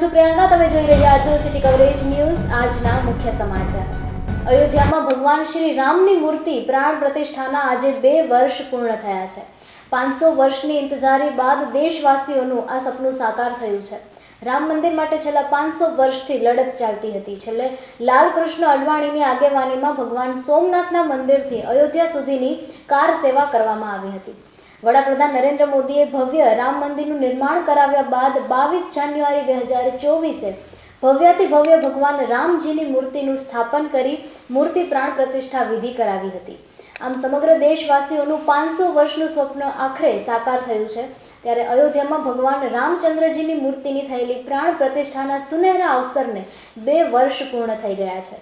છું પ્રિયંકા, તમે જોઈ રહ્યા છો સિટી કવરેજ ન્યૂઝ આજના મુખ્ય સમાચાર. અયોધ્યામાં ભગવાન શ્રી રામની મૂર્તિ પ્રાણ પ્રતિષ્ઠાના આજે બે વર્ષ પૂર્ણ થયા છે. પાંચસો વર્ષની ઇંતજારી બાદ દેશવાસીઓનું આ સપનું સાકાર થયું છે. રામ મંદિર માટે છેલ્લા પાંચસો વર્ષથી લડત ચાલતી હતી. છેલ્લે લાલકૃષ્ણ અડવાણીની આગેવાનીમાં ભગવાન સોમનાથના મંદિરથી અયોધ્યા સુધીની કાર સેવા કરવામાં આવી હતી. વડાપ્રધાન નરેન્દ્ર મોદીએ ભવ્ય રામ મંદિરનું નિર્માણ કરાવ્યા બાદ બાવીસ જાન્યુઆરી બે હજાર ચોવીસે ભવ્યાતિ ભવ્ય ભગવાન રામજીની મૂર્તિનું સ્થાપન કરી મૂર્તિ પ્રાણ પ્રતિષ્ઠા વિધિ કરાવી હતી. આમ સમગ્ર દેશવાસીઓનું પાંચસો વર્ષનું સ્વપ્ન આખરે સાકાર થયું છે. ત્યારે અયોધ્યામાં ભગવાન રામચંદ્રજીની મૂર્તિની થયેલી પ્રાણ પ્રતિષ્ઠાના સુનહેરા અવસરને બે વર્ષ પૂર્ણ થઈ ગયા છે.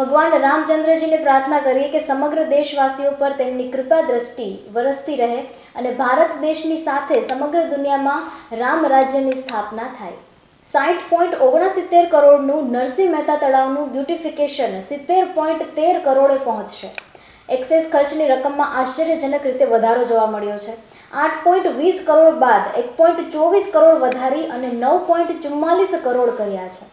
ભગવાન રામચંદ્રજીને પ્રાર્થના કરીએ કે સમગ્ર દેશવાસીઓ પર તેમની કૃપા દ્રષ્ટિ વરસતી રહે અને ભારત દેશની સાથે સમગ્ર દુનિયામાં રામ રાજ્યની સ્થાપના થાય. સાઠ પોઈન્ટ ઓગણસિત્તેર કરોડનું નરસિંહ મહેતા તળાવનું બ્યુટિફિકેશન સિત્તેર પોઈન્ટ તેર કરોડે પહોંચશે. એક્સેસ ખર્ચની રકમમાં આશ્ચર્યજનક રીતે વધારો જોવા મળ્યો છે. આઠ પોઈન્ટ વીસ કરોડ બાદ એક પોઈન્ટ ચોવીસ કરોડ વધારી અને નવ પોઈન્ટ ચુમ્માલીસ કરોડ કર્યા છે.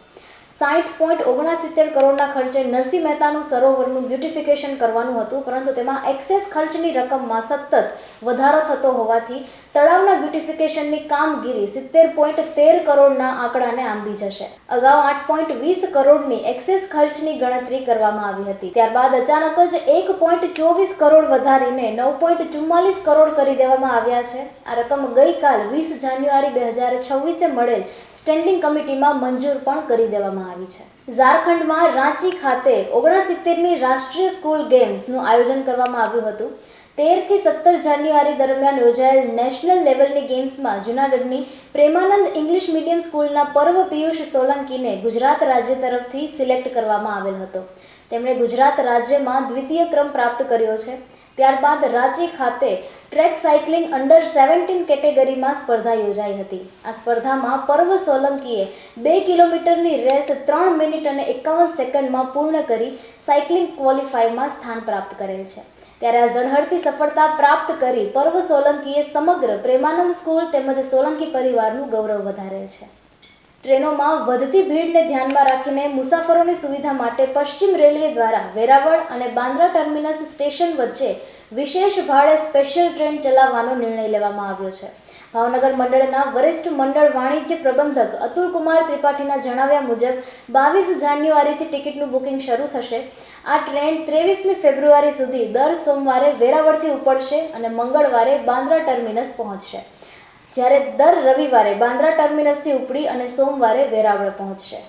સાઠ પોઈન્ટ ઓગણસિત્તેર કરોડના ખર્ચે નરસિંહ મહેતાનું સરોવરનું બ્યુટિફિકેશન કરવાનું હતું, પરંતુ તેમાં એક્સેસ ખર્ચની રકમમાં સતત વધારો થતો હોવાથી તળાવના બ્યુટિફિકેશનની કામગીરી સિત્તેર પોઈન્ટ તેર કરોડના આંકડાને આંબી જશે. અગાઉ આઠ પોઈન્ટ વીસ કરોડની એક્સેસ ખર્ચની ગણતરી કરવામાં આવી હતી. ત્યારબાદ અચાનક જ એક પોઈન્ટ ચોવીસ કરોડ વધારીને નવ પોઈન્ટ ચુમ્માલીસ કરોડ કરી દેવામાં આવ્યા છે. આ રકમ ગઈકાલ વીસ જાન્યુઆરી બે હજાર છવ્વીસે મળેલ સ્ટેન્ડિંગ કમિટીમાં મંજૂર પણ કરી દેવામાં આવી છે. ઝારખંડમાં રાંચી ખાતે ઓગણસિત્તેરમી રાષ્ટ્રીય સ્કૂલ ગેમ્સનું આયોજન કરવામાં આવ્યું હતું. તેરથી સત્તર જાન્યુઆરી દરમિયાન યોજાયેલ નેશનલ લેવલની ગેમ્સમાં જૂનાગઢની પ્રેમાનંદ ઇંગ્લિશ મીડિયમ સ્કૂલના પર્વ પિયુષ સોલંકીને ગુજરાત રાજ્ય તરફથી સિલેક્ટ કરવામાં આવેલ હતો. તેમણે ગુજરાત રાજ્યમાં દ્વિતીય ક્રમ પ્રાપ્ત કર્યો છે. ત્યારબાદ રાંચી ખાતે ટ્રેક સાયકલિંગ અંડર સેવન્ટીન કેટેગરીમાં સ્પર્ધા યોજાઈ હતી. આ સ્પર્ધામાં પર્વ સોલંકીએ બે કિલોમીટરની રેસ ત્રણ મિનિટ અને એકાવન સેકન્ડમાં પૂર્ણ કરી સાયકલિંગ ક્વોલિફાયમાં સ્થાન પ્રાપ્ત કરેલ છે. ત્યારે આ ઝળહળતી સફળતા પ્રાપ્ત કરી પર્વ સોલંકીએ સમગ્ર પ્રેમાનંદ સ્કૂલ તેમજ સોલંકી પરિવારનું ગૌરવ વધારેલ છે. ટ્રેનોમાં વધતી ભીડને ધ્યાનમાં રાખીને મુસાફરોની સુવિધા માટે પશ્ચિમ રેલવે દ્વારા વેરાવળ અને બાંદ્રા ટર્મિનસ સ્ટેશન વચ્ચે વિશેષ ભાડે સ્પેશિયલ ટ્રેન ચલાવવાનો નિર્ણય લેવામાં આવ્યો છે. ભાવનગર મંડળના વરિષ્ઠ મંડળ વાણિજ્ય પ્રબંધક અતુલ કુમાર ત્રિપાઠીના જણાવ્યા મુજબ, બાવીસ જાન્યુઆરીથી ટિકિટનું બુકિંગ શરૂ થશે. આ ટ્રેન ત્રેવીસમી ફેબ્રુઆરી સુધી દર સોમવારે વેરાવળથી ઉપડશે અને મંગળવારે બાંદ્રા ટર્મિનસ પહોંચશે. જ્યારે દર રવિવારે બાંદ્રા ટર્મિનસથી ઉપડી અને સોમવારે વેરાવળ પહોંચશે.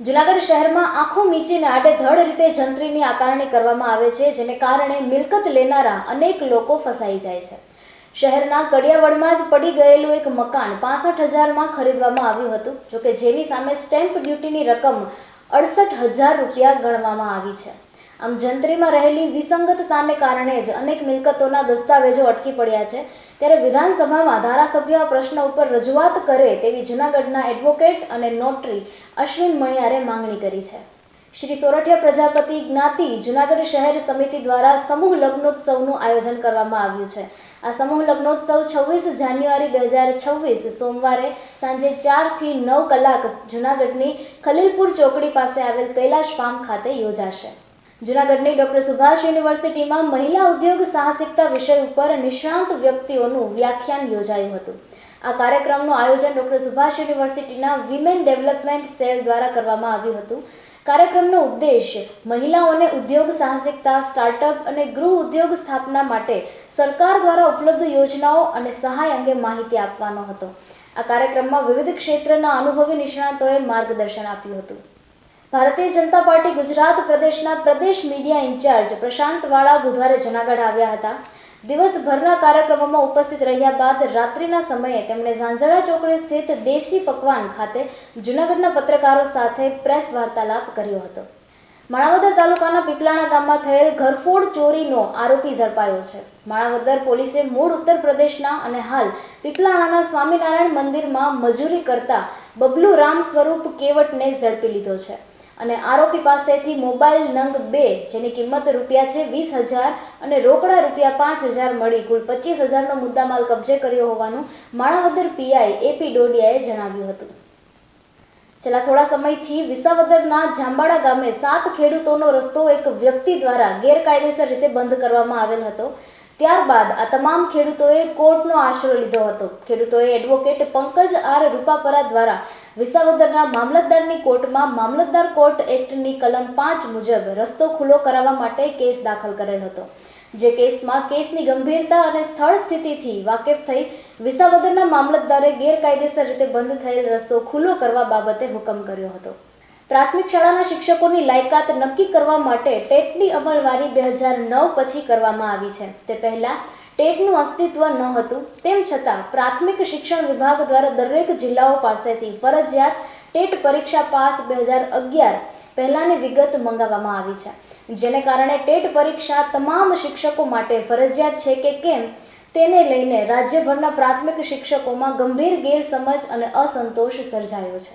જુનાગઢ શહેરમાં આંખો મીચીને આડેધડ રીતે જંત્રીની આકારણી કરવામાં આવે છે, જેને કારણે મિલકત લેનારા અનેક લોકો ફસાઈ જાય છે. શહેરના કડિયાવડમાં જ પડી ગયેલું એક મકાન પાસઠ હજારમાં ખરીદવામાં આવ્યું હતું, જોકે જેની સામે સ્ટેમ્પ ડ્યુટીની રકમ અડસઠ હજાર રૂપિયા ગણવામાં આવી છે. આમ જંત્રીમાં રહેલી વિસંગતતાને કારણે જ અનેક મિલકતોના દસ્તાવેજો અટકી પડ્યા છે. ત્યારે વિધાનસભામાં ધારાસભ્ય આ પ્રશ્ન ઉપર રજૂઆત કરે તેવી જૂનાગઢના એડવોકેટ અને નોટરી અશ્વિન મણિયારે માંગણી કરી છે. શ્રી સોરઠિયા પ્રજાપતિ જ્ઞાતિ જૂનાગઢ શહેર સમિતિ દ્વારા સમૂહ લગ્નોત્સવનું આયોજન કરવામાં આવ્યું છે. આ સમૂહ લગ્નોત્સવ છવ્વીસ જાન્યુઆરી બે હજાર છવ્વીસ સોમવારે સાંજે ચારથી નવ કલાક જૂનાગઢની ખલીલપુર ચોકડી પાસે આવેલ કૈલાશ ફાર્મ ખાતે યોજાશે. જૂનાગઢની ડોક્ટર સુભાષ યુનિવર્સિટીમાં મહિલા ઉદ્યોગ સાહસિકતા વિષય ઉપર નિષ્ણાંત વ્યક્તિઓનું વ્યાખ્યાન યોજાયું હતું. આ કાર્યક્રમનું આયોજન ડોક્ટર સુભાષ યુનિવર્સિટીના વિમેન ડેવલપમેન્ટ સેલ દ્વારા કરવામાં આવ્યું હતું. કાર્યક્રમનો ઉદ્દેશ મહિલાઓને ઉદ્યોગ સાહસિકતા, સ્ટાર્ટઅપ અને ગૃહ ઉદ્યોગ સ્થાપના માટે સરકાર દ્વારા ઉપલબ્ધ યોજનાઓ અને સહાય અંગે માહિતી આપવાનો હતો. આ કાર્યક્રમમાં વિવિધ ક્ષેત્રના અનુભવી નિષ્ણાતોએ માર્ગદર્શન આપ્યું હતું. ભારતીય જનતા પાર્ટી ગુજરાત પ્રદેશના પ્રદેશ મીડિયા ઇન્ચાર્જ પ્રશાંત વાળા બુધવારે જૂનાગઢ આવ્યા હતા. દિવસભરના કાર્યક્રમોમાં ઉપસ્થિત રહ્યા બાદ રાત્રિના સમયે તેમણે ઝાંઝડા ચોકડી સ્થિત દેશી પકવાન ખાતે જૂનાગઢના પત્રકારો સાથે પ્રેસ વાર્તાલાપ કર્યો હતો. માણાવદર તાલુકાના પીપલાણા ગામમાં થયેલ ઘરફોડ ચોરીનો આરોપી ઝડપાયો છે. માણાવદર પોલીસે મૂળ ઉત્તર પ્રદેશના અને હાલ પીપલાણાના સ્વામિનારાયણ મંદિરમાં મજૂરી કરતા બબલુ રામ સ્વરૂપ કેવટને ઝડપી લીધો છે. અને આરોપી પાસેથી મોબાઈલ નંગ બે, જેની કિંમત રૂપિયા છે વીસ હજાર અને રોકડા રૂપિયા પાંચ હજાર મળી. કુલ પચીસ હજારનો મુદ્દામાલ કબજે કર્યો હોવાનું માણાવદર પીઆઈ એપી ડોડિયાએ જણાવ્યું હતું. છેલ્લા થોડા સમયથી વિસાવદરના જાંબાડા ગામે સાત ખેડૂતોનો રસ્તો એક વ્યક્તિ દ્વારા ગેરકાયદેસર રીતે બંધ કરવામાં આવેલ હતો. ત્યારબાદ આ તમામ ખેડૂતોએ કોર્ટનો આશરો લીધો હતો. ખેડૂતોએ એડવોકેટ પંકજ આર રૂપાપરા દ્વારા વિસાવદરના મામલતદારની કોર્ટમાં મામલતદાર કોર્ટ એક્ટની કલમ પાંચ મુજબ રસ્તો ખુલ્લો કરાવવા માટે કેસ દાખલ કરેલ હતો, જે કેસમાં કેસની ગંભીરતા અને સ્થળ સ્થિતિથી વાકેફ થઈ વિસાવદરના મામલતદારે ગેરકાયદેસર રીતે બંધ થયેલ રસ્તો ખુલ્લો કરવા બાબતે હુકમ કર્યો હતો. પ્રાથમિક શાળાના શિક્ષકોની લાયકાત નક્કી કરવા માટે ટેટની અમલવારી બે હજાર નવ પછી કરવામાં આવી છે. તે પહેલાં ટેટનું અસ્તિત્વ ન હતું. તેમ છતાં, પ્રાથમિક શિક્ષણ વિભાગ દ્વારા દરેક જિલ્લાઓ પાસેથી ફરજિયાત ટેટ પરીક્ષા પાસ બે હજાર અગિયાર પહેલાંની વિગત મંગાવવામાં આવી છે. જેને કારણે ટેટ પરીક્ષા તમામ શિક્ષકો માટે ફરજિયાત છે કે કેમ, તેને લઈને રાજ્યભરના પ્રાથમિક શિક્ષકોમાં ગંભીર ગેરસમજ અને અસંતોષ સર્જાયો છે.